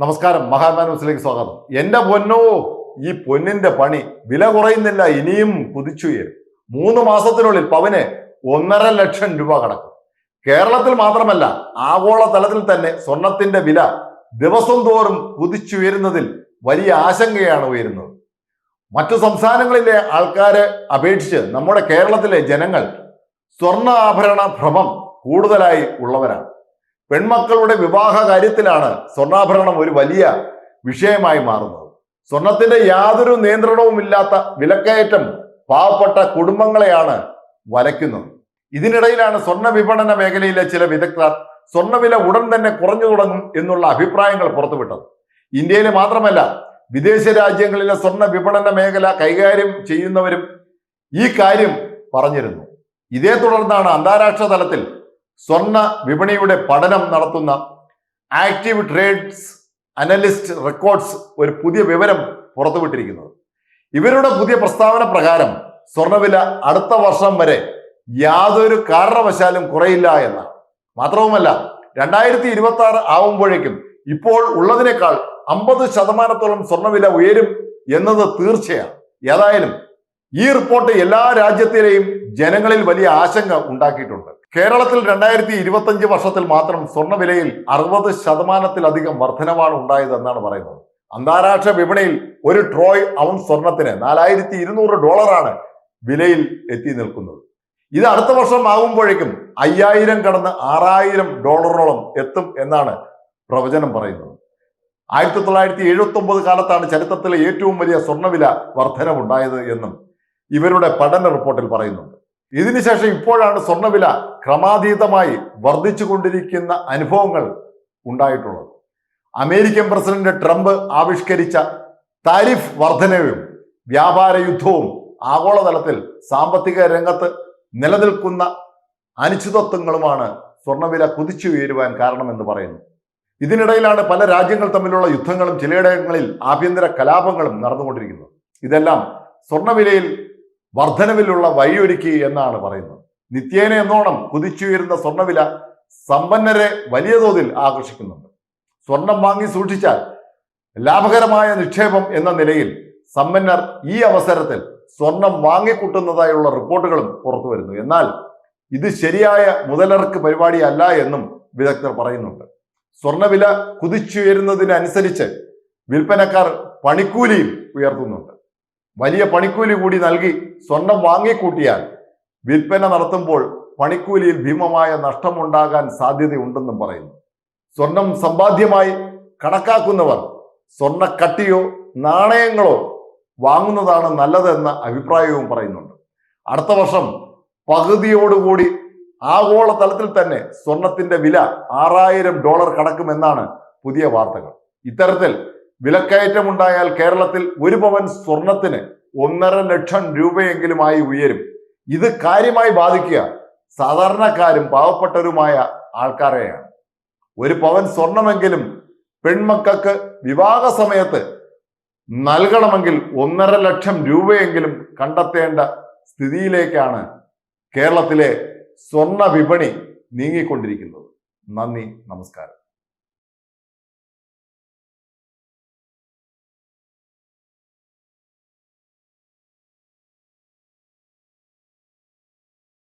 നമസ്കാരം മഹാത്മാ ന്യൂസിലേക്ക് സ്വാഗതം. എന്റെ പൊന്നോ ഈ പൊന്നിന്റെ പണി വില കുറയുന്നില്ല ഇനിയും കുതിച്ചുയരും. മൂന്ന് മാസത്തിനുള്ളിൽ പവന് ഒന്നര ലക്ഷം രൂപ കടക്കും. കേരളത്തിൽ മാത്രമല്ല ആഗോള തലത്തിൽ തന്നെ സ്വർണത്തിന്റെ വില ദിവസം തോറും കുതിച്ചുയരുന്നതിൽ വലിയ ആശങ്കയാണ് ഉയരുന്നത്. മറ്റു സംസ്ഥാനങ്ങളിലെ ആൾക്കാരെ അപേക്ഷിച്ച് നമ്മുടെ കേരളത്തിലെ ജനങ്ങൾ സ്വർണ ആഭരണ ഭ്രമം കൂടുതലായി ഉള്ളവരാണ്. പെൺമക്കളുടെ വിവാഹ കാര്യത്തിലാണ് സ്വർണാഭരണം ഒരു വലിയ വിഷയമായി മാറുന്നത്. സ്വർണത്തിന്റെ യാതൊരു നിയന്ത്രണവും ഇല്ലാത്ത വിലക്കയറ്റം പാവപ്പെട്ട കുടുംബങ്ങളെയാണ് വലയ്ക്കുന്നത് ഇതിനിടയിലാണ് സ്വർണ വിപണന മേഖലയിലെ ചില വിദഗ്ധർ സ്വർണവില ഉടൻ തന്നെ കുറഞ്ഞു തുടങ്ങും എന്നുള്ള അഭിപ്രായങ്ങൾ പുറത്തുവിട്ടത്. ഇന്ത്യയിൽ മാത്രമല്ല വിദേശ രാജ്യങ്ങളിലെ സ്വർണ വിപണന മേഖല കൈകാര്യം ചെയ്യുന്നവരും ഈ കാര്യം പറഞ്ഞിരുന്നു. ഇതേ തുടർന്നാണ് അന്താരാഷ്ട്ര തലത്തിൽ സ്വർണ വിപണിയുടെ പഠനം നടത്തുന്ന ആക്റ്റീവ് ട്രേഡ്സ് അനലിസ്റ്റ് റെക്കോർഡ്സ് ഒരു പുതിയ വിവരം പുറത്തുവിട്ടിരിക്കുന്നത് ഇവരുടെ പുതിയ പ്രസ്താവന പ്രകാരം സ്വർണവില അടുത്ത വർഷം വരെ യാതൊരു കാരണവശാലും കുറയില്ല എന്നാണ്. മാത്രവുമല്ല രണ്ടായിരത്തി ഇരുപത്തി ആറ് ആവുമ്പോഴേക്കും ഇപ്പോൾ ഉള്ളതിനേക്കാൾ അമ്പത് ശതമാനത്തോളം സ്വർണവില ഉയരും എന്നത് തീർച്ചയാണ്. ഏതായാലും ഈ റിപ്പോർട്ട് എല്ലാ രാജ്യത്തിലെയും ജനങ്ങളിൽ വലിയ ആശങ്ക ഉണ്ടാക്കിയിട്ടുണ്ട്. കേരളത്തിൽ രണ്ടായിരത്തി ഇരുപത്തഞ്ച് വർഷത്തിൽ മാത്രം സ്വർണവിലയിൽ അറുപത് ശതമാനത്തിലധികം വർധനവാണ് ഉണ്ടായതെന്നാണ് പറയുന്നത്. അന്താരാഷ്ട്ര വിപണിയിൽ ഒരു ട്രോയ് ഔൺ സ്വർണത്തിന് നാലായിരത്തി ഇരുന്നൂറ് ഡോളറാണ് വിലയിൽ എത്തി നിൽക്കുന്നത്. ഇത് അടുത്ത വർഷം ആകുമ്പോഴേക്കും അയ്യായിരം കടന്ന് ആറായിരം ഡോളറോളം എത്തും എന്നാണ് പ്രവചനം പറയുന്നത്. ആയിരത്തി തൊള്ളായിരത്തി എഴുപത്തി ഒമ്പത് കാലത്താണ് ചരിത്രത്തിലെ ഏറ്റവും വലിയ സ്വർണവില വർധനവുണ്ടായത് എന്നും ഇവരുടെ പഠന റിപ്പോർട്ടിൽ പറയുന്നുണ്ട്. ഇതിനുശേഷം ഇപ്പോഴാണ് സ്വർണവില ക്രമാതീതമായി വർദ്ധിച്ചു കൊണ്ടിരിക്കുന്ന അനുഭവങ്ങൾ ഉണ്ടായിട്ടുള്ളത്. അമേരിക്കൻ പ്രസിഡന്റ് ട്രംപ് ആവിഷ്കരിച്ച താരിഫ് വർധനയും വ്യാപാര യുദ്ധവും ആഗോളതലത്തിൽ സാമ്പത്തിക രംഗത്ത് നിലനിൽക്കുന്ന അനിശ്ചിതത്വങ്ങളുമാണ് സ്വർണവില കുതിച്ചുയരുവാൻ കാരണമെന്ന് പറയുന്നു. ഇതിനിടയിലാണ് പല രാജ്യങ്ങൾ തമ്മിലുള്ള യുദ്ധങ്ങളും ചിലയിടങ്ങളിൽ ആഭ്യന്തര കലാപങ്ങളും നടന്നുകൊണ്ടിരിക്കുന്നത്. ഇതെല്ലാം സ്വർണവിലയിൽ വർധനവിലുള്ള വഴിയൊരുക്കി എന്നാണ് പറയുന്നത്. നിത്യേന എന്നോണം കുതിച്ചുയരുന്ന സ്വർണവില സമ്പന്നരെ വലിയ തോതിൽ ആകർഷിക്കുന്നുണ്ട്. സ്വർണം വാങ്ങി സൂക്ഷിച്ചാൽ ലാഭകരമായ നിക്ഷേപം എന്ന നിലയിൽ സമ്പന്നർ ഈ അവസരത്തിൽ സ്വർണം വാങ്ങിക്കൂട്ടുന്നതായുള്ള റിപ്പോർട്ടുകളും പുറത്തു വരുന്നു. എന്നാൽ ഇത് ശരിയായ മുതലിറക്ക് പരിപാടിയല്ല എന്നും വിദഗ്ധർ പറയുന്നുണ്ട്. സ്വർണവില കുതിച്ചുയരുന്നതിനനുസരിച്ച് വിൽപ്പനക്കാർ പണിക്കൂലിയും ഉയർത്തുന്നുണ്ട്. വലിയ പണിക്കൂലി കൂടി നൽകി സ്വർണം വാങ്ങിക്കൂട്ടിയാൽ വിൽപ്പന നടത്തുമ്പോൾ പണിക്കൂലിയിൽ ഭീമമായ നഷ്ടമുണ്ടാകാൻ സാധ്യതയുണ്ടെന്നും പറയുന്നു. സ്വർണം സമ്പാദ്യമായി കണക്കാക്കുന്നവർ സ്വർണക്കട്ടിയോ നാണയങ്ങളോ വാങ്ങുന്നതാണ് നല്ലതെന്ന അഭിപ്രായവും പറയുന്നുണ്ട്. അടുത്ത വർഷം പകുതിയോടുകൂടി ആഗോള തലത്തിൽ തന്നെ സ്വർണത്തിന്റെ വില ആറായിരം ഡോളർ കടക്കുമെന്നാണ് പുതിയ വാർത്തകൾ. ഇത്തരത്തിൽ വിലക്കയറ്റമുണ്ടായാൽ കേരളത്തിൽ ഒരു പവൻ സ്വർണത്തിന് ഒന്നര ലക്ഷം രൂപയെങ്കിലുമായി ഉയരും. ഇത് കാര്യമായി ബാധിക്കുക സാധാരണക്കാരും പാവപ്പെട്ടവരുമായ ആൾക്കാരെയാണ്. ഒരു പവൻ സ്വർണമെങ്കിലും പെൺമക്കൾക്ക് വിവാഹ സമയത്ത് നൽകണമെങ്കിൽ ഒന്നര ലക്ഷം രൂപയെങ്കിലും കണ്ടെത്തേണ്ട സ്ഥിതിയിലേക്കാണ് കേരളത്തിലെ സ്വർണ വിപണി നീങ്ങിക്കൊണ്ടിരിക്കുന്നത്. നന്ദി നമസ്കാരം.